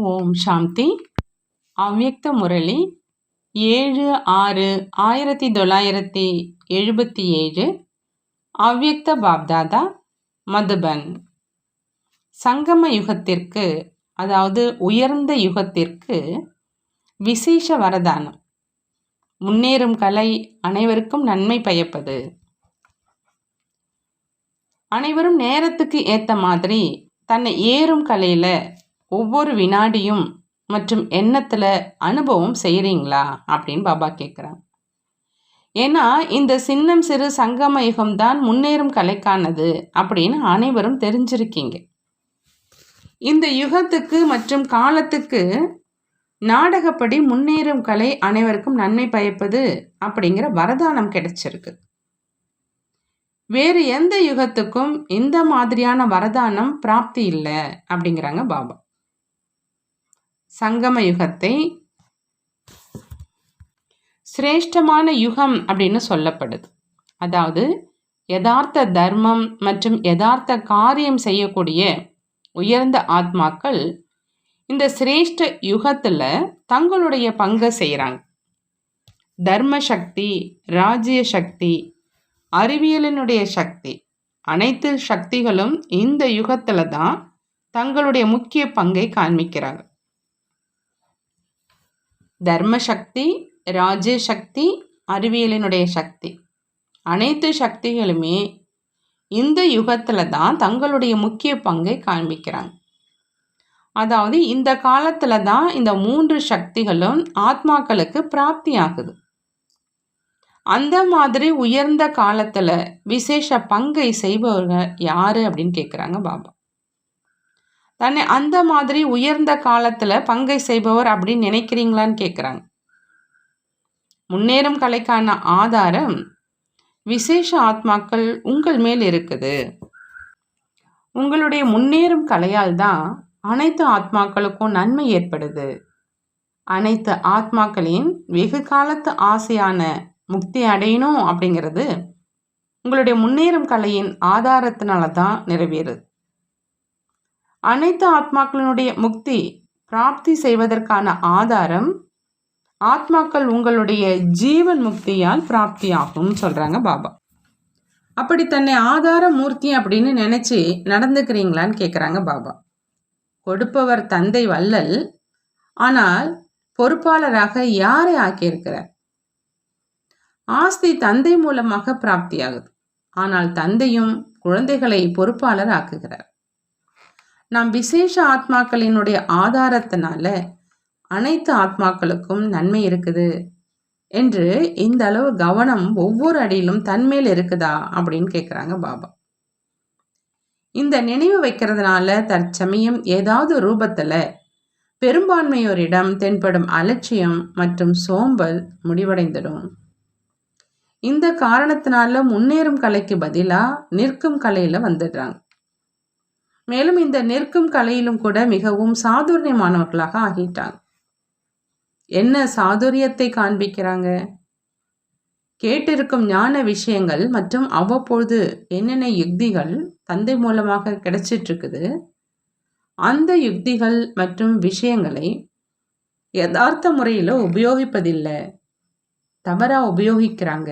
ஓம் சாந்தி. அவ்யக்த முரளி. ஏழு ஆறு ஆயிரத்தி தொள்ளாயிரத்தி எழுபத்தி ஏழு. அவ்யக்த பாப்தாதா மதுபன். சங்கம யுகத்திற்கு அதாவது உயர்ந்த யுகத்திற்கு விசேஷ வரதானம். முன்னேறும் கலை அனைவருக்கும் நன்மை பயப்பது. அனைவரும் நேரத்துக்கு ஏற்ற மாதிரி தன்னை ஏறும் கலையில் ஒவ்வொரு வினாடியும் மற்றும் எண்ணத்தில் அனுபவம் செய்கிறீங்களா அப்படின்னு பாபா கேட்குறாங்க ஏன்னா இந்த சின்னம் சிறு சங்கம யுகம்தான் முன்னேறும் கலைக்கானது அப்படின்னு அனைவரும் தெரிஞ்சிருக்கீங்க. இந்த யுகத்துக்கு மற்றும் காலத்துக்கு நாடகப்படி முன்னேறும் கலை அனைவருக்கும் நன்மை பயப்பது அப்படிங்கிற வரதானம் கிடைச்சிருக்கு. வேறு எந்த யுகத்துக்கும் இந்த மாதிரியான வரதானம் பிராப்தி இல்லை அப்படிங்கிறாங்க பாபா. சங்கம யுகத்தை சிரேஷ்டமான யுகம் அப்படின்னு சொல்லப்படுது. அதாவது யதார்த்த தர்மம் மற்றும் யதார்த்த காரியம் செய்யக்கூடிய உயர்ந்த ஆத்மாக்கள் இந்த சிரேஷ்ட யுகத்தில் தங்களுடைய பங்கை செய்கிறாங்க தர்ம சக்தி ராஜ்ய சக்தி அறிவியலினுடைய சக்தி அனைத்து சக்திகளும் இந்த யுகத்தில் தான் தங்களுடைய முக்கிய பங்கை காண்பிக்கிறாங்க. தர்ம சக்தி ராஜ்ய சக்தி அறிவியலினுடைய சக்தி. அனைத்து சக்திகளுமே இந்த யுகத்தில் தான் தங்களுடைய முக்கிய பங்கை காண்பிக்கிறாங்க. அதாவது இந்த காலத்தில் தான் இந்த மூன்று சக்திகளும் ஆத்மாக்களுக்கு பிராப்தி ஆகுது அந்த மாதிரி உயர்ந்த காலத்தில் விசேஷ பங்கை செய்பவர்கள் யார் அப்படின்னு கேட்குறாங்க பாபா. தன்னை அந்த மாதிரி உயர்ந்த காலத்தில் பங்கை செய்பவர் அப்படின்னு நினைக்கிறீங்களான்னு கேட்குறாங்க முன்னேறும் கலைக்கான ஆதாரம் விசேஷ ஆத்மாக்கள் உங்கள் மேல் இருக்குது. உங்களுடைய முன்னேறும் கலையால் தான் அனைத்து ஆத்மாக்களுக்கும் நன்மை ஏற்படுது. அனைத்து ஆத்மாக்களின் வெகு காலத்து ஆசையான முக்தி அடையணும் அப்படிங்கிறது உங்களுடைய முன்னேறும் கலையின் ஆதாரத்தினால தான் நிறைவேறுது. அனைத்து ஆத்மாக்களினுடைய முக்தி பிராப்தி செய்வதற்கான ஆதாரம் ஆத்மாக்கள் உங்களுடைய ஜீவன் முக்தியால் பிராப்தி ஆகும்னு சொல்கிறாங்க பாபா. அப்படி தன்னை ஆதார மூர்த்தி அப்படின்னு நினச்சி நடந்துக்கிறீங்களான்னு கேட்குறாங்க பாபா. கொடுப்பவர் தந்தை வல்லல் ஆனால் பொறுப்பாளராக யாரை ஆக்கியிருக்கிறார்? ஆஸ்தி தந்தை மூலமாக பிராப்தியாகுது. ஆனால் தந்தையும் குழந்தைகளை பொறுப்பாளர் ஆக்குகிறார். நாம் விசேஷ ஆத்மாக்களினுடைய ஆதாரத்தினால அனைத்து ஆத்மாக்களுக்கும் நன்மை இருக்குது என்று இந்த அளவு கவனம் ஒவ்வொரு அடியிலும் தன்மேல் இருக்குதா அப்படின்னு கேட்குறாங்க பாபா. இந்த நினைவு வைக்கிறதுனால தற்சமயம் ஏதாவது ரூபத்தில் பெரும்பான்மையோரிடம் தென்படும் அலட்சியம் மற்றும் சோம்பல் முடிவடைந்துடும். இந்த காரணத்தினால முன்னேறும் கலைக்கு பதிலாக நிற்கும் கலையில் வந்துடுறாங்க. மேலும் இந்த நிற்கும் கலையிலும் கூட மிகவும் சாதுரியமானவர்களாக ஆகிட்டாங்க. என்ன சாதுரியத்தை காண்பிக்கிறாங்க? கேட்டிருக்கும் ஞான விஷயங்கள் மற்றும் அவ்வப்பொழுது என்னென்ன யுக்திகள் தந்தை மூலமாக கிடைச்சிட்ருக்குது அந்த யுக்திகள் மற்றும் விஷயங்களை யதார்த்த முறையில் உபயோகிப்பதில்லை தவறாக உபயோகிக்கிறாங்க.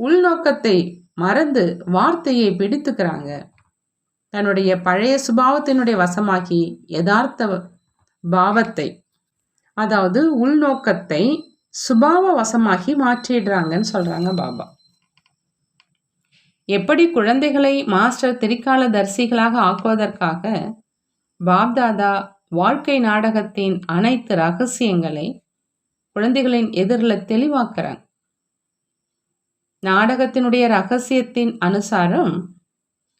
உள்நோக்கத்தை மறந்து வார்த்தையை பிடித்துக்கிறாங்க. தன்னுடைய பழைய சுபாவத்தினுடைய வசமாகி யதார்த்த பாவத்தை அதாவது உள்நோக்கத்தை சுபாவ வசமாகி மாற்றிடுறாங்கன்னு சொல்கிறாங்க பாபா. எப்படி குழந்தைகளை மாஸ்டர் திரிகால தரிசிகளாக ஆக்குவதற்காக பாப்தாதா வாழ்க்கை நாடகத்தின் அனைத்து ரகசியங்களை குழந்தைகளின் எதிரில் தெளிவாக்குறாங்க. நாடகத்தினுடைய ரகசியத்தின் அனுசாரம்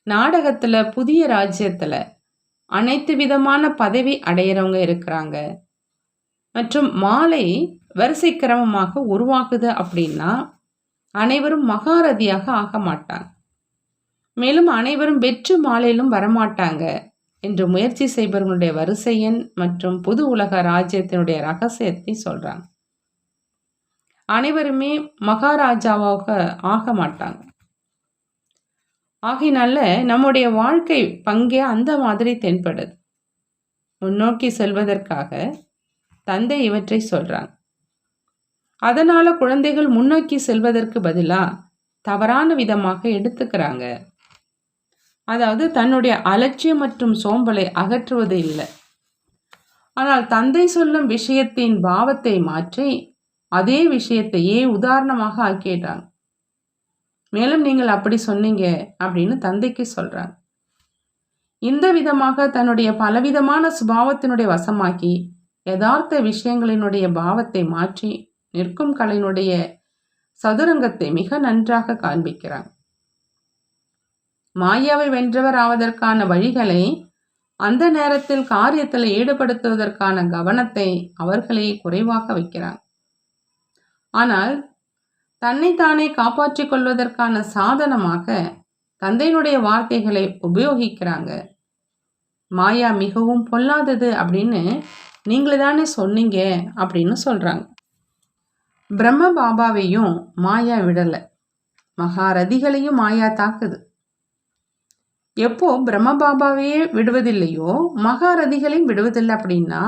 நாடகத்தில் புதிய ராஜ்யத்தில் அனைத்து விதமான பதவி அடையிறவங்க இருக்கிறாங்க. மற்றும் மாலை வரிசை கிரமமாக உருவாகுது அப்படின்னா அனைவரும் மகாரதியாக ஆக மாட்டாங்க. மேலும் அனைவரும் வெற்று மாலையிலும் வரமாட்டாங்க என்று முயற்சி செய்பவர்களுடைய வரிசை எண் மற்றும் புது உலக ராஜ்யத்தினுடைய ரகசியத்தை சொல்கிறாங்க அனைவருமே மகாராஜாவாக ஆக மாட்டாங்க. ஆகையினால நம்முடைய வாழ்க்கை பங்கே அந்த மாதிரி தென்படுது. முன்னோக்கி செல்வதற்காக தந்தை இவற்றை சொல்றாங்க அதனால குழந்தைகள் முன்னோக்கி செல்வதற்கு பதிலா தவறான விதமாக எடுத்துக்கிறாங்க. அதாவது தன்னுடைய அலட்சியம் மற்றும் சோம்பலை அகற்றுவது இல்லை. ஆனால் தந்தை சொல்லும் விஷயத்தின் பாவத்தை மாற்றி அதே விஷயத்தையே உதாரணமாக ஆக்கிட்டாங்க மேலும் நீங்கள் அப்படி சொன்னீங்க அப்படின்னு தந்தைக்கு சொல்றாங்க. இந்த விதமாக தன்னுடைய பலவிதமான சுபாவத்தினுடைய வசமாக்கி யதார்த்த விஷயங்களினுடைய பாவத்தை மாற்றி நிற்கும் கலையினுடைய சதுரங்கத்தை மிக நன்றாக காண்பிக்கிறாங்க. மாயாவை வென்றவர் ஆவதற்கான வழிகளை அந்த நேரத்தில் காரியத்தில் ஈடுபடுத்துவதற்கான கவனத்தை அவர்களே குறைவாக வைக்கிறாங்க. ஆனால் தன்னைத்தானே காப்பாற்றிக் கொள்வதற்கான சாதனமாக தந்தையினுடைய வார்த்தைகளை உபயோகிக்கிறாங்க. மாயா மிகவும் பொல்லாதது அப்படின்னு நீங்களே தானே சொன்னீங்க அப்படின்னு சொல்கிறாங்க பிரம்ம பாபாவையும் மாயா விடலை. மகாரதிகளையும் மாயா தாக்குது. எப்போ பிரம்ம பாபாவையே விடுவதில்லையோ மகாரதிகளையும் விடுவதில்லை அப்படின்னா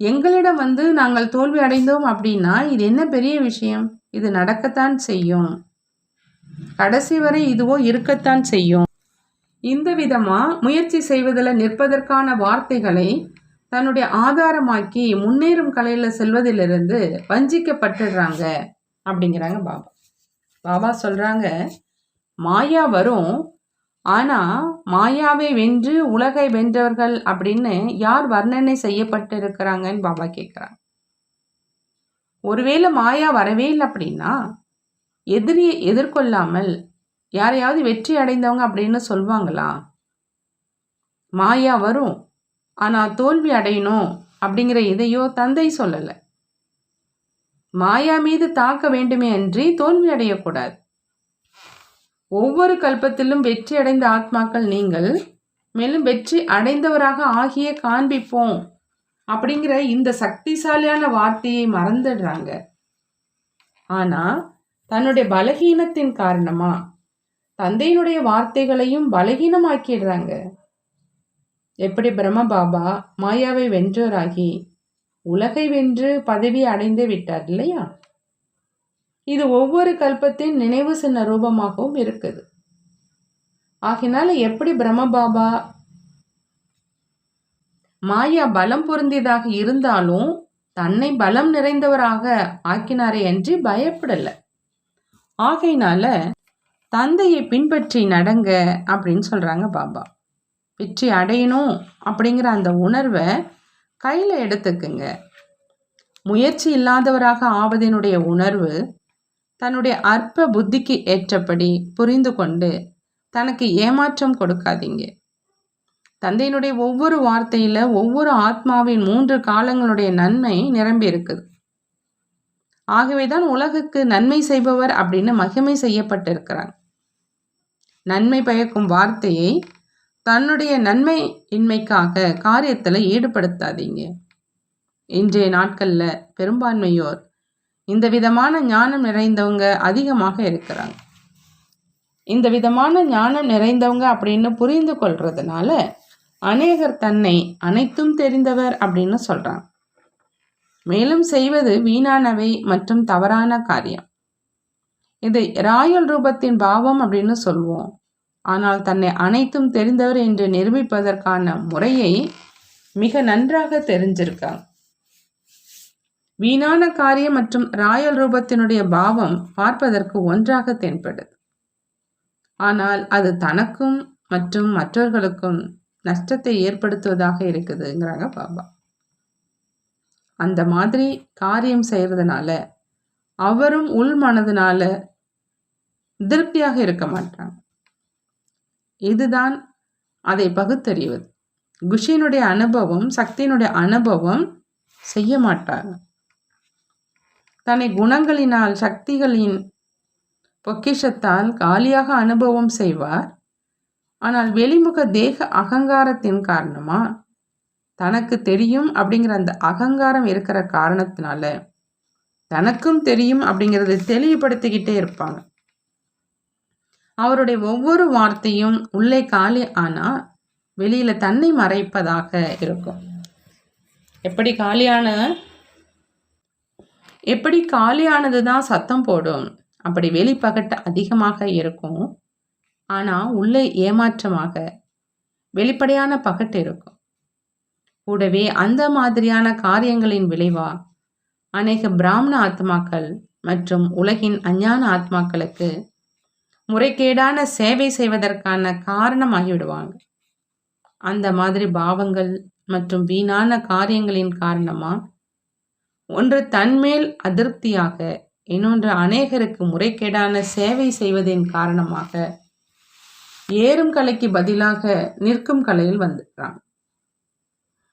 எங்களிடம் வந்து நாங்கள் தோல்வி அடைந்தோம் அப்படின்னா இது என்ன பெரிய விஷயம்? இது நடக்கத்தான் செய்யும். கடைசி வரை இதுவோ இருக்கத்தான் செய்யும். இந்த விதமா முயற்சி செய்வதில் நிற்பதற்கான வார்த்தைகளை தன்னுடைய ஆதாரமாக்கி முன்னேறும் கலையில் செல்வதிலிருந்து வஞ்சிக்கப்பட்டுடுறாங்க அப்படிங்கிறாங்க பாபா. பாபா சொல்கிறாங்க மாயா வரும் ஆனால் மாயாவை வென்று உலகை வென்றவர்கள் அப்படின்னு யார் வர்ணனை செய்யப்பட்டு இருக்கிறாங்கன்னு பாபா கேட்குறாங்க ஒருவேளை மாயா வரவே இல்லை அப்படின்னா எதிரியை எதிர்கொள்ளாமல் யாரையாவது வெற்றி அடைந்தவங்க அப்படின்னு சொல்லுவாங்களா மாயா வரும். ஆனால் தோல்வி அடையணும் அப்படிங்கிற இதையோ தந்தை சொல்லலை. மாயா மீது தாக்க வேண்டுமே அன்றி தோல்வி அடையக்கூடாது. ஒவ்வொரு கல்பத்திலும் வெற்றி அடைந்த ஆத்மாக்கள் நீங்கள் மேலும் வெற்றி அடைந்தவராக ஆகிய காண்பிப்போம். அப்படிங்கிற இந்த சக்திசாலியான வார்த்தையை மறந்துடுறாங்க. ஆனா தன்னுடைய பலகீனத்தின் காரணமா? தந்தையினுடைய வார்த்தைகளையும் பலகீனமாக்கிடுறாங்க. எப்படி பிரம்ம பாபா மாயாவை வென்றோராகி உலகை வென்று பதவி அடைந்து விட்டார் இல்லையா? இது ஒவ்வொரு கல்பத்தின் நினைவு சின்ன ரூபமாகவும் இருக்குது. ஆகினால எப்படி பிரம்ம பாபா மாயா பலம் பொருந்தியதாக இருந்தாலும் தன்னை பலம் நிறைந்தவராக ஆக்கினாரே அன்றி பயப்படல. ஆகையினால தந்தையை பின்பற்றி நடங்க அப்படின்னு சொல்றாங்க பாபா. வெற்றி அடையணும் அப்படிங்கிற அந்த உணர்வை கையில் எடுத்துக்குங்க. முயற்சி இல்லாதவராக ஆவதனுடைய உணர்வு தன்னுடைய அற்ப புத்திக்கு ஏற்றபடி புரிந்து கொண்டு தனக்கு ஏமாற்றம் கொடுக்காதீங்க. தந்தையினுடைய ஒவ்வொரு வார்த்தையில் ஒவ்வொரு ஆத்மாவின் மூன்று காலங்களுடைய நன்மை நிரம்பி இருக்குது ஆகவே தான் உலகுக்கு நன்மை செய்பவர் அப்படின்னு மகிமை செய்யப்பட்டிருக்கிறாங்க நன்மை பயக்கும் வார்த்தையை தன்னுடைய நன்மை இன்மைக்காக காரியத்தில் ஈடுபடுத்தாதீங்க. இன்றைய நாட்களில் பெரும்பான்மையோர் இந்த விதமான ஞானம் நிறைந்தவங்க அதிகமாக இருக்கிறாங்க. இந்த விதமான ஞானம் நிறைந்தவங்க அப்படின்னு புரிந்து கொள்றதுனால அநேகர் தன்னை அனைத்தும் தெரிந்தவர் அப்படின்னு சொல்றாங்க. மேலும் செய்வது வீணானவை மற்றும் தவறான காரியம். இதை ராயல் ரூபத்தின் பாவம் அப்படின்னு சொல்வோம் ஆனால் தன்னை அனைத்தும் தெரிந்தவர் என்று நிரூபிப்பதற்கான முறையை மிக நன்றாக தெரிஞ்சிருக்காங்க. வீணான காரியம் மற்றும் ராயல் ரூபத்தினுடைய பாவம் பார்ப்பதற்கு ஒன்றாக தென்படுது. ஆனால் அது தனக்கும் மற்றும் மற்றவர்களுக்கும் நஷ்டத்தை ஏற்படுத்துவதாக இருக்குதுங்கிறாங்க பாபா. அந்த மாதிரி காரியம் செய்கிறதுனால அவரும் உள் மனதுனால திருப்தியாக இருக்க மாட்டாங்க. இதுதான் அதை பகுத்தறிவது. குஷியினுடைய அனுபவம் சக்தியினுடைய அனுபவம் செய்ய மாட்டாங்க. தன்னை குணங்களினால் சக்திகளின் பொக்கிஷத்தால் காலியாக அனுபவம் செய்வார். ஆனால் வெளிமுக தேக அகங்காரத்தின் காரணமா? தனக்கு தெரியும் அப்படிங்கிற அந்த அகங்காரம் இருக்கிற காரணத்தினால தனக்கும் தெரியும் அப்படிங்கிறத தெளிவுபடுத்திக்கிட்டே இருப்பாங்க. அவருடைய ஒவ்வொரு வார்த்தையும் உள்ளே காலி ஆனால் வெளியில் தன்னை மறைப்பதாக இருக்கும். எப்படி காலியான? எப்படி காலியானது தான் சத்தம் போடும்? அப்படி வெளிப்பகட்டு அதிகமாக இருக்கும். ஆனால் உள்ளே ஏமாற்றமாக வெளிப்படையான பகட்டு இருக்கும். கூடவே அந்த மாதிரியான காரியங்களின் விளைவா அநேக பிராமண ஆத்மாக்கள் மற்றும் உலகின் அஞ்ஞான ஆத்மாக்களுக்கு முறைகேடான சேவை செய்வதற்கான காரணமாகிவிடுவாங்க. அந்த மாதிரி பாவங்கள் மற்றும் வீணான காரியங்களின் காரணமா? ஒன்று தன்மேல் அதிருப்தியாக இன்னொன்று அநேகருக்கு முறைகேடான சேவை செய்வதின் காரணமாக ஏறும் கலைக்கு பதிலாக நிற்கும் கலையில் வந்துடுறான்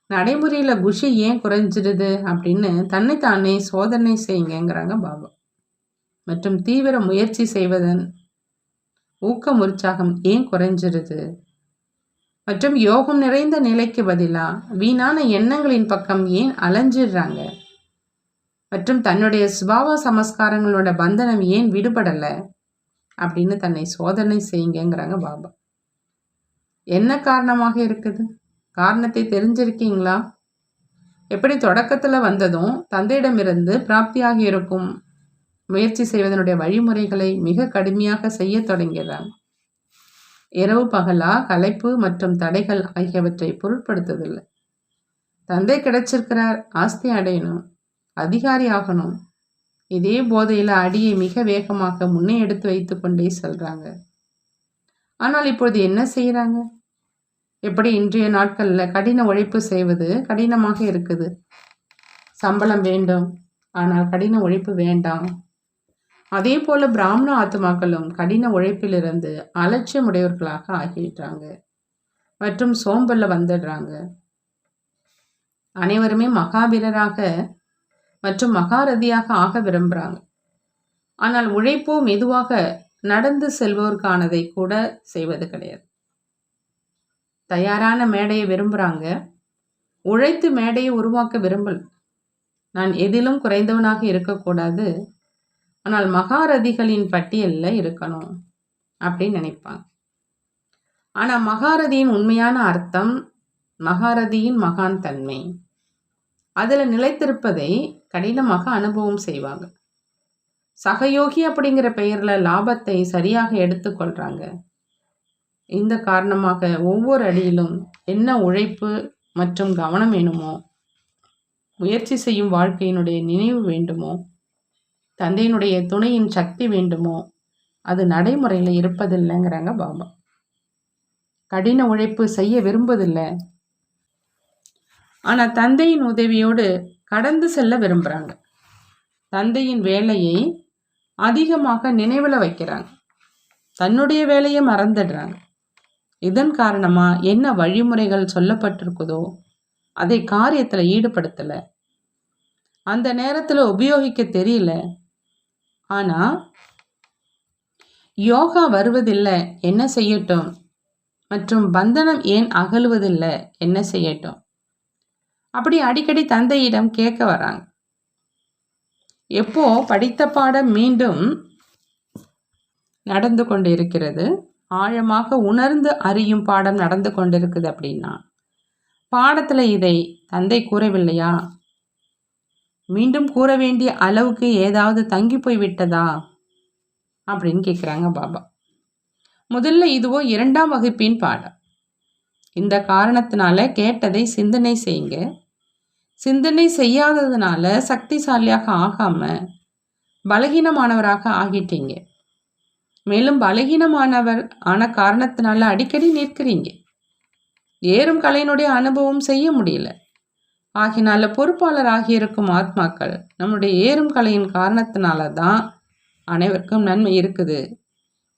நடைமுறையில் குஷி ஏன் குறைஞ்சிடுது அப்படின்னு தன்னைத்தானே சோதனை செய்யுங்கிறாங்க பாபா. மற்றும் தீவிர முயற்சி செய்வதன் ஊக்கம் உற்சாகம் ஏன் குறைஞ்சிருது மற்றும் யோகம் நிறைந்த நிலைக்கு பதிலாக வீணான எண்ணங்களின் பக்கம் ஏன் அலைஞ்சிடுறாங்க? மற்றும் தன்னுடைய சுபாவ சமஸ்காரங்களோட பந்தனம் ஏன் விடுபடலை? அப்படின்னு தன்னை சோதனை செய்யுங்கிறாங்க பாபா. என்ன காரணமாக இருக்குது? காரணத்தை தெரிஞ்சிருக்கீங்களா? எப்படி தொடக்கத்தில் வந்ததும் தந்தையிடமிருந்து பிராப்தியாக இருக்கும் முயற்சி செய்வதனுடைய வழிமுறைகளை மிக கடுமையாக செய்ய தொடங்கிறாங்க இரவு பகலா கலைப்பு மற்றும் தடைகள் ஆகியவற்றை பொருட்படுத்துவதில்லை. தந்தை கிடைச்சிருக்கிறார் ஆஸ்தி அடையணும் அதிகாரி ஆகணும் இதே போதையில் அடியை மிக வேகமாக முன்னே எடுத்து வைத்து கொண்டே செல்றாங்க. ஆனால் இப்பொழுது என்ன செய்கிறாங்க எப்படி இன்றைய நாட்களில் கடின உழைப்பு செய்வது கடினமாக இருக்குது? சம்பளம் வேண்டும் ஆனால் கடின உழைப்பு வேண்டாம். அதே போல பிராமண ஆத்மாக்களும் கடின உழைப்பிலிருந்து அலட்சியமுடையவர்களாக ஆகிடுறாங்க மற்றும் சோம்பல்ல வந்துடுறாங்க. அனைவருமே மகாவீரராக மற்றும் மகாரதியாக ஆக விரும்புகிறாங்க ஆனால் உழைப்போ மெதுவாக நடந்து செல்வோருக்கானதை கூட செய்வது கிடையாது. தயாரான மேடையை விரும்புகிறாங்க உழைத்து மேடையை உருவாக்க விரும்பல். நான் எதிலும் குறைந்தவனாக இருக்கக்கூடாது. ஆனால் மகாரதிகளின் பட்டியலில் இருக்கணும் அப்படின்னு நினைப்பாங்க. ஆனால் மகாரதியின் உண்மையான அர்த்தம் மகாரதியின் மகான் தன்மை. அதில் நிலைத்திருப்பதை கடினமாக அனுபவம் செய்வாங்க. சகயோகி அப்படிங்கிற பெயரில் லாபத்தை சரியாக எடுத்துக்கொள்கிறாங்க இந்த காரணமாக ஒவ்வொரு அடியிலும் என்ன உழைப்பு மற்றும் கவனம் வேணுமோ முயற்சி செய்யும் வாழ்க்கையினுடைய நினைவு வேண்டுமோ தந்தையினுடைய துணையின் சக்தி வேண்டுமோ அது நடைமுறையில் இருப்பதில்லைங்கிறாங்க பாபா. கடின உழைப்பு செய்ய விரும்புவதில்லை ஆனால் தந்தையின் உதவியோடு கடந்து செல்ல விரும்புகிறாங்க தந்தையின் வேலையை அதிகமாக நினைவில் வைக்கிறாங்க. தன்னுடைய வேலையை மறந்துடுறாங்க. இதன் காரணமாக என்ன வழிமுறைகள் சொல்லப்பட்டிருக்குதோ அதை காரியத்தில் ஈடுபடுத்தலை. அந்த நேரத்தில் உபயோகிக்க தெரியல. ஆனால் யோகா வருவதில்லை என்ன செய்யட்டும்? மற்றும் பந்தனம் ஏன் அகலுவதில்லை என்ன செய்யட்டும்? அப்படி அடிக்கடி தந்தையிடம் கேட்க வராங்க. எப்போ படித்த பாடம் மீண்டும் நடந்து கொண்டு இருக்கிறது ஆழமாக உணர்ந்து அறியும் பாடம் நடந்து கொண்டிருக்குது அப்படின்னா பாடத்தில் இதை தந்தை கூறவில்லையா? மீண்டும் கூற வேண்டிய அளவுக்கு ஏதாவது தங்கி போய் விட்டதா? அப்படின்னு கேட்குறாங்க பாபா. முதல்ல இதுவோ இரண்டாம் வகுப்பின் பாடம். இந்த காரணத்தினால கேட்டதை சிந்தனை செய்யுங்க. சிந்தனை செய்யாததுனால சக்திசாலியாக ஆகாம பலகீனமானவராக ஆகிட்டீங்க. மேலும் பலகீனமானவர் ஆன காரணத்தினால அடிக்கடி நிற்கிறீங்க. ஏறும் கலையினுடைய அனுபவம் செய்ய முடியல. ஆகினால பொறுப்பாளர் ஆகியிருக்கும் ஆத்மாக்கள் நம்முடைய ஏறும் கலையின் காரணத்தினால தான் அனைவருக்கும் நன்மை இருக்குது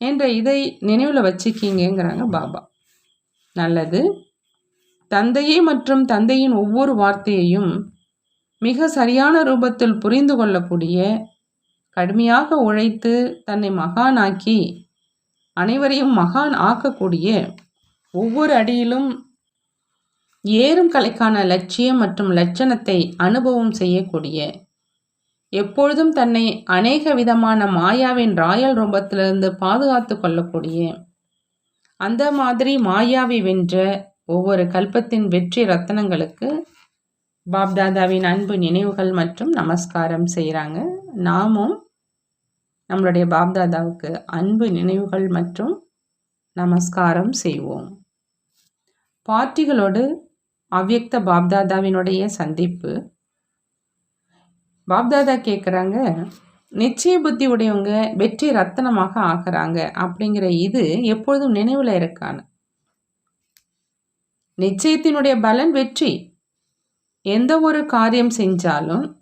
என்ற இதை நினைவில் வச்சுக்கிங்கிறாங்க பாபா. நல்லது. தந்தையே மற்றும் தந்தையின் ஒவ்வொரு வார்த்தையையும் மிக சரியான ரூபத்தில் புரிந்து கொள்ளக்கூடிய கடுமையாக உழைத்து தன்னை மகானாக்கி அனைவரையும் மகான் ஆக்கக்கூடிய ஒவ்வொரு அடியிலும் ஏறும் கலைக்கான லட்சியம் மற்றும் லட்சணத்தை அனுபவம் செய்யக்கூடிய எப்பொழுதும் தன்னை அநேக விதமான மாயாவின் ராயல் ரூபத்திலிருந்து பாதுகாத்து கொள்ளக்கூடிய அந்த மாதிரி மாயாவை வென்ற ஒவ்வொரு கல்பத்தின் வெற்றி ரத்தனங்களுக்கு பாப்தாதாவின் அன்பு நினைவுகள் மற்றும் நமஸ்காரம் செய்கிறாங்க நாமும் நம்மளுடைய பாப்தாதாவுக்கு அன்பு நினைவுகள் மற்றும் நமஸ்காரம் செய்வோம். பார்ட்டிகளோடு அவ்யக்த பாப்தாதாவினுடைய சந்திப்பு. பாப்தாதா கேட்குறாங்க நிச்சய புத்தி உடையவங்க வெற்றி ரத்தனமாக ஆகிறாங்க அப்படிங்கிற இது எப்பொழுதும் நினைவில் இருக்கான்னு. நிச்சயத்தினுடைய பலன் வெற்றி. எந்த ஒரு காரியம் செஞ்சாலும்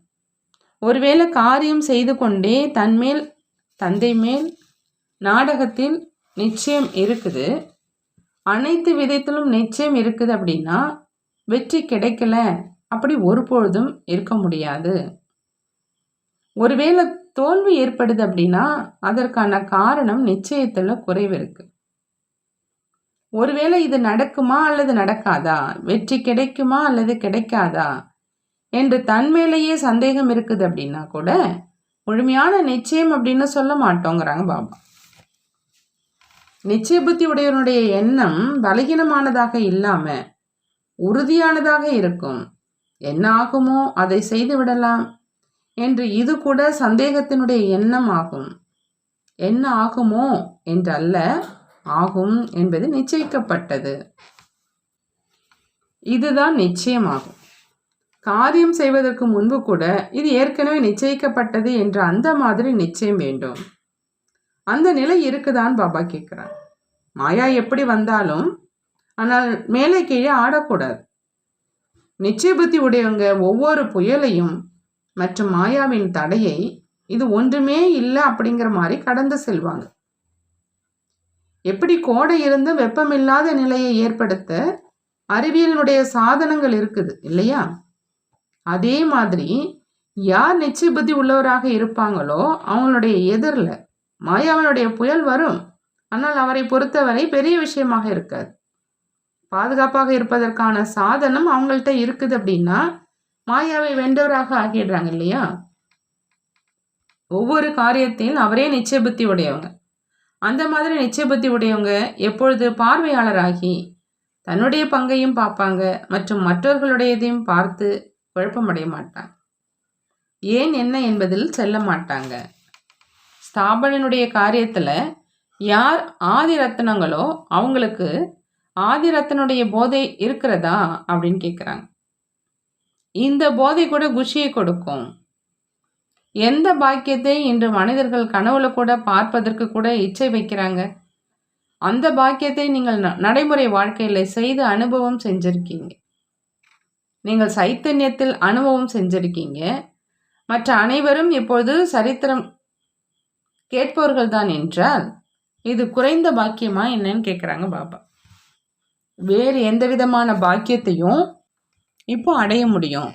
ஒருவேளை காரியம் செய்து கொண்டே தன்மேல் தந்தை மேல் நாடகத்தில் நிச்சயம் இருக்குது. அனைத்து விதத்திலும் நிச்சயம் இருக்குது அப்படின்னா வெற்றி கிடைக்கல அப்படி ஒருபொழுதும் இருக்க முடியாது. ஒருவேளை தோல்வி ஏற்படுது அப்படின்னா அதற்கான காரணம் நிச்சயத்தில் குறைவு இருக்கு. ஒருவேளை இது நடக்குமா அல்லது நடக்காதா? வெற்றி கிடைக்குமா அல்லது கிடைக்காதா? என்று தன்மேலேயே சந்தேகம் இருக்குது அப்படின்னா கூட முழுமையான நிச்சயம் அப்படின்னு சொல்ல மாட்டோங்கிறாங்க பாபா. நிச்சய புத்தி உடையவனுடைய எண்ணம் பலகீனமானதாக இல்லாம உறுதியானதாக இருக்கும். என்ன ஆகுமோ அதை செய்து விடலாம் என்று இது கூட சந்தேகத்தினுடைய எண்ணம் ஆகும். என்ன ஆகுமோ என்றல்ல ஆகும் என்பது நிச்சயிக்கப்பட்டது. இதுதான் நிச்சயமாகும். காரியம் செய்வதற்கு முன்பு கூட இது ஏற்கனவே நிச்சயிக்கப்பட்டது என்ற அந்த மாதிரி நிச்சயம் வேண்டும். அந்த நிலை இருக்குதான் பாபா கேட்குறான் மாயா எப்படி வந்தாலும் ஆனால் மேலே கீழே ஆடக்கூடாது. நிச்சய புத்தி உடையவங்க ஒவ்வொரு புயலையும் மற்றும் மாயாவின் தடையை இது ஒன்றுமே இல்லை அப்படிங்கிற மாதிரி கடந்து செல்வாங்க. எப்படி கோடை இருந்து வெப்பமில்லாத நிலையை ஏற்படுத்த அறிவியலினுடைய சாதனங்கள் இருக்குது இல்லையா? அதே மாதிரி யார் நிச்சய புத்தி உள்ளவராக இருப்பாங்களோ அவங்களுடைய எதிரில் மாயாவினுடைய புயல் வரும். ஆனால் அவரை பொறுத்தவரை பெரிய விஷயமாக இருக்காது. பாதுகாப்பாக இருப்பதற்கான சாதனம் அவங்கள்ட்ட இருக்குது அப்படின்னா மாயாவை வென்றவராக ஆகிடுறாங்க இல்லையா? ஒவ்வொரு காரியத்தில் அவரே நிச்சய புத்தி உடையவங்க. அந்த மாதிரி நிச்சயபத்தி உடையவங்க எப்பொழுது பார்வையாளராகி தன்னுடைய பங்கையும் பார்ப்பாங்க மற்றும் மற்றவர்களுடையதையும் பார்த்து குழப்பமடைய மாட்டாங்க. ஏன் என்ன என்பதில் செல்ல மாட்டாங்க. ஸ்தாபனனுடைய காரியத்தில் யார் ஆதி ரத்னங்களோ அவங்களுக்கு ஆதி ரத்தனுடைய போதை இருக்கிறதா அப்படின்னு கேட்குறாங்க இந்த போதை கூட குஷியை கொடுக்கும். எந்த பாக்கியத்தை இன்று மனிதர்கள் கனவுல கூட பார்ப்பதற்கு கூட இச்சை வைக்கிறாங்க? அந்த பாக்கியத்தை நீங்கள் நடைமுறை வாழ்க்கையில் செய்து அனுபவம் செஞ்சுருக்கீங்க. நீங்கள் சைத்தன்யத்தில் அனுபவம் செஞ்சிருக்கீங்க. மற்ற அனைவரும் இப்போது சரித்திரம் கேட்பவர்கள் தான் என்றால் இது குறைந்த பாக்கியமா என்னன்னு கேட்குறாங்க பாபா வேறு எந்த விதமான பாக்கியத்தையும் இப்போ அடைய முடியும்.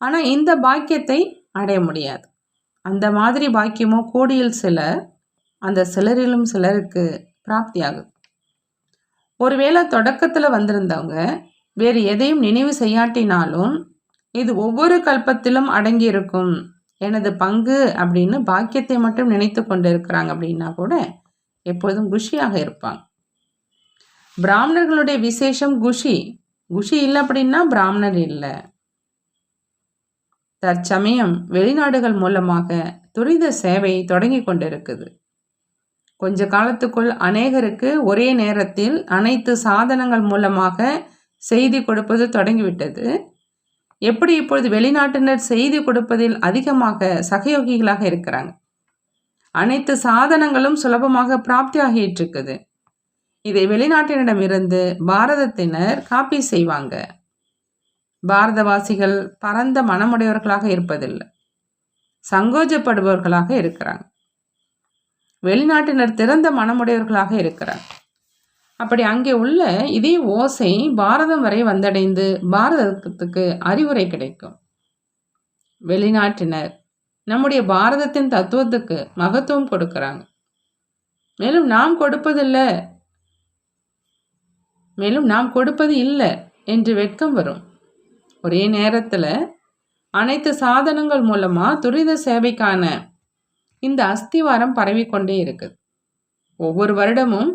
ஆனால் இந்த பாக்கியத்தை அடைய முடியாது. அந்த மாதிரி பாக்கியமோ கோடியில் சிலர் அந்த சிலரிலும் சிலருக்கு பிராப்தி ஆகுது ஒருவேளை தொடக்கத்தில் வந்திருந்தவங்க வேறு எதையும் நினைவு செய்யாட்டினாலும் இது ஒவ்வொரு கல்பத்திலும் அடங்கியிருக்கும். எனது பங்கு அப்படின்னு பாக்கியத்தை மட்டும் நினைத்து கொண்டு இருக்கிறாங்க அப்படின்னா கூட எப்பொழுதும் குஷியாக இருப்பாங்க. பிராமணர்களுடைய விசேஷம் குஷி. குஷி இல்லை அப்படின்னா பிராமணர் இல்லை. தற்சமயம் வெளிநாடுகள் மூலமாக துரித சேவை தொடங்கி கொண்டிருக்குது. கொஞ்ச காலத்துக்குள் அநேகருக்கு ஒரே நேரத்தில் அனைத்து சாதனங்கள் மூலமாக செய்தி கொடுப்பது தொடங்கிவிட்டது. எப்படி இப்பொழுது வெளிநாட்டினர் செய்தி கொடுப்பதில் அதிகமாக சகயோகிகளாக இருக்கிறாங்க? அனைத்து சாதனங்களும் சுலபமாக பிராப்தி ஆகிட்டு இருக்குது இதை வெளிநாட்டினரிடமிருந்து பாரதத்தினர் காப்பி செய்வாங்க. பாரதவாசிகள் பரந்த மனமுடையவர்களாக இருப்பதில்லை. சங்கோஜப்படுபவர்களாக இருக்கிறாங்க. வெளிநாட்டினர் திறந்த மனமுடையவர்களாக இருக்கிறாங்க. அப்படி அங்கே உள்ள இதே ஓசை பாரதம் வரை வந்தடைந்து பாரதத்துக்கு அறிவுரை கிடைக்கும். வெளிநாட்டினர் நம்முடைய பாரதத்தின் தத்துவத்துக்கு மகத்துவம் கொடுக்கிறாங்க. மேலும் நாம் கொடுப்பதில்லை. மேலும் நாம் கொடுப்பது இல்லை என்று வெட்கம் வரும். ஒரே நேரத்தில் அனைத்து சாதனங்கள் மூலமாக துரித சேவைக்கான இந்த அஸ்திவாரம் பரவிக்கொண்டே இருக்குது ஒவ்வொரு வருடமும்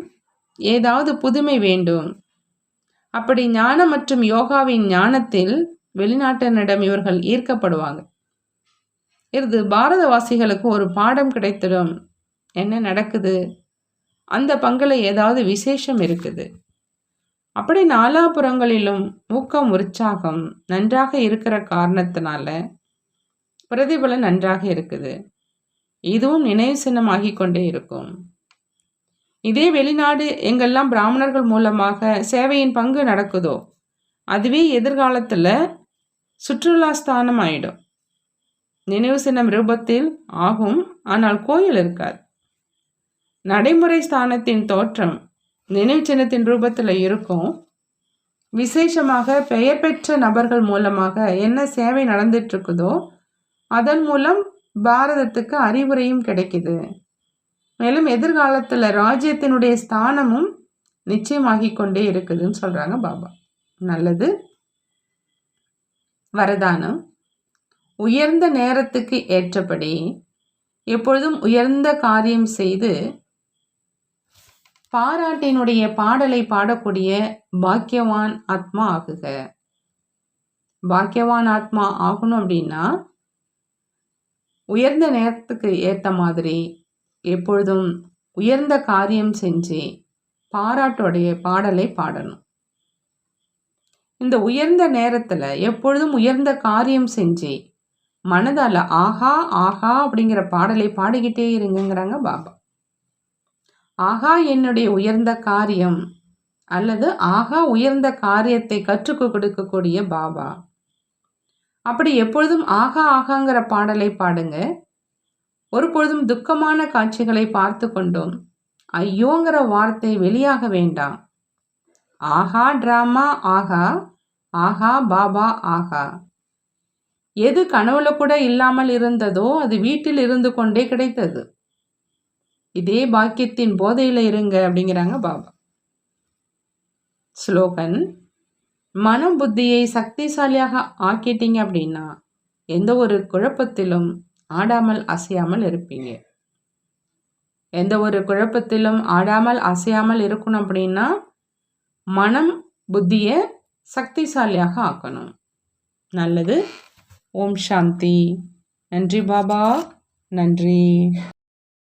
ஏதாவது புதுமை வேண்டும். அப்படி ஞானம் மற்றும் யோகாவின் ஞானத்தில் வெளிநாட்டினரிடம் இவர்கள் ஈர்க்கப்படுவாங்க. இது பாரதவாசிகளுக்கு ஒரு பாடம் கிடைத்திடும். என்ன நடக்குது? அந்த பங்கில் ஏதாவது விசேஷம் இருக்குது. அப்படி நாலாபுறங்களிலும் ஊக்கம் உற்சாகம் நன்றாக இருக்கிற காரணத்தினால பிரதிபலன் நன்றாக இருக்குது. இதுவும் நினைவு சின்னமாகி கொண்டே இருக்கும். இதே வெளிநாடு எங்கெல்லாம் பிராமணர்கள் மூலமாக சேவையின் பங்கு நடக்குதோ அதுவே எதிர்காலத்தில் சுற்றுலா ஸ்தானம் ஆயிடும். நினைவு சின்னம் ரூபத்தில் ஆகும் ஆனால் கோயில் இருக்காது. நடைமுறை ஸ்தானத்தின் தோற்றம் நினைவு சின்னத்தின் ரூபத்தில் இருக்கும். விசேஷமாக பெயர் பெற்ற நபர்கள் மூலமாக என்ன சேவை நடந்துட்டுருக்குதோ அதன் மூலம் பாரதத்துக்கு அறிவுரையும் கிடைக்குது. மேலும் எதிர்காலத்தில் ராஜ்யத்தினுடைய ஸ்தானமும் நிச்சயமாகி கொண்டே இருக்குதுன்னு சொல்கிறாங்க பாபா. நல்லது. வரதானம். உயர்ந்த நேரத்துக்கு ஏற்றபடி எப்பொழுதும் உயர்ந்த காரியம் செய்து பாராட்டினுடைய பாடலை பாடக்கூடிய பாக்கியவான் ஆத்மா ஆகுக. பாக்கியவான் ஆத்மா ஆகணும் அப்படின்னா உயர்ந்த நேரத்துக்கு ஏற்ற மாதிரி எப்பொழுதும் உயர்ந்த காரியம் செஞ்சு பாராட்டுடைய பாடலை பாடணும். இந்த உயர்ந்த நேரத்தில் எப்பொழுதும் உயர்ந்த காரியம் செஞ்சு மனதால் ஆஹா ஆஹா அப்படிங்கிற பாடலை பாடிக்கிட்டே இருங்கிறாங்க பாபா. ஆகா என்னுடைய உயர்ந்த காரியம் அல்லது ஆகா உயர்ந்த காரியத்தை கற்றுக்கு கொடுக்கக்கூடிய பாபா. அப்படி எப்பொழுதும் ஆகா ஆகாங்கிற பாடலை பாடுங்க. ஒரு பொழுதும் துக்கமான காட்சிகளை பார்த்து கொண்டோம். ஐயோங்கிற வார்த்தை வெளியாக வேண்டாம். ஆஹா டிராமா ஆஹா ஆஹா பாபா ஆஹா எது கனவுல கூட இல்லாமல் இருந்ததோ அது வீட்டில் இருந்து கொண்டே கிடைத்தது. இதே பாக்கியத்தின் போதையில் இருங்க அப்படிங்கிறாங்க பாபா. ஸ்லோகன் மனம் புத்தியை சக்திசாலியாக ஆக்கிட்டீங்க அப்படின்னா எந்த ஒரு குழப்பத்திலும் ஆடாமல் அசையாமல் இருப்பீங்க. எந்த ஒரு குழப்பத்திலும் ஆடாமல் அசையாமல் இருக்கணும் அப்படின்னா மனம் புத்தியை சக்திசாலியாக ஆக்கணும். நல்லது. ஓம் சாந்தி. நன்றி பாபா. நன்றி.